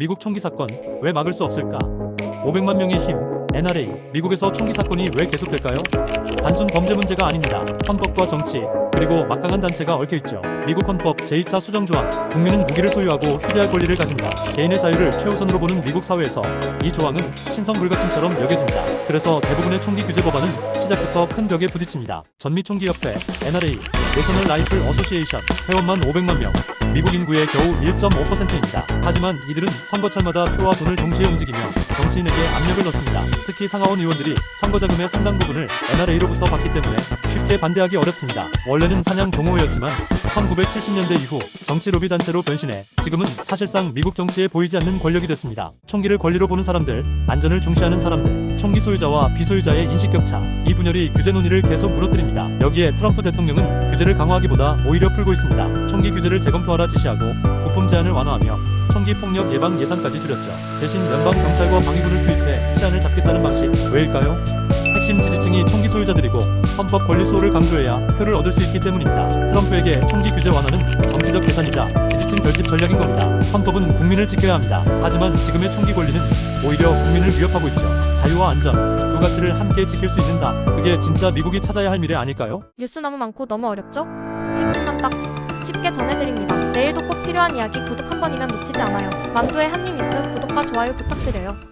미국 총기 사건 왜 막을 수 없을까? 500만 명의 힘 NRA 미국에서 총기 사건이 왜 계속될까요? 단순 범죄 문제가 아닙니다. 헌법과 정치 그리고 막강한 단체가 얽혀 있죠. 미국 헌법 제2차 수정 조항 국민은 무기를 소유하고 휴대할 권리를 가진다. 개인의 자유를 최우선으로 보는 미국 사회에서 이 조항은 신성 불가침처럼 여겨집니다. 그래서 대부분의 총기 규제 법안은 시작부터 큰 벽에 부딪힙니다. 전미 총기 협회 NRA 내셔널 라이플 어소시에이션 회원만 500만 명 미국 인구의 겨우 1.5%입니다. 하지만 이들은 선거철마다 표와 돈을 동시에 움직이며 정치인에게 압력을 넣습니다. 특히 상하원 의원들이 선거 자금의 상당 부분을 NRA로부터 받기 때문에 쉽게 반대하기 어렵습니다. 원래는 사냥 동호회였지만 1970년대 이후 정치 로비 단체로 변신해 지금은 사실상 미국 정치에 보이지 않는 권력이 됐습니다. 총기를 권리로 보는 사람들, 안전을 중시하는 사람들, 총기 소유자와 비소유자의 인식 격차, 이 분열이 규제 논의를 계속 무너뜨립니다. 여기에 트럼프 대통령은 규제를 강화하기보다 오히려 풀고 있습니다. 총기 규제를 재검토하라 지시하고 부품 제한을 완화하며 총기 폭력 예방 예산까지 줄였죠. 대신 연방 경찰과 방위군을 투입해 치안을 잡겠다는 방식 왜일까요? 핵심 지지층이 총기 소유자들이고 헌법 권리 수호를 강조해야 표를 얻을 수 있기 때문입니다. 트럼프에게 총기 규제 완화는 정치적 계산이자 지지층 결집 전략인 겁니다. 헌법은 국민을 지켜야 합니다. 하지만 지금의 총기 권리는 오히려 국민을 위협하고 있죠. 자유와 안전 두 가치를 함께 지킬 수 있는 다. 그게 진짜 미국이 찾아야 할 미래 아닐까요? 뉴스 너무 많고 너무 어렵죠? 핵심만 딱 쉽게 전해드립니다. 내일도 꼭 필요한 이야기 구독 한 번이면 놓치지 않아요. 만두의 한입 뉴스 구독과 좋아요 부탁드려요.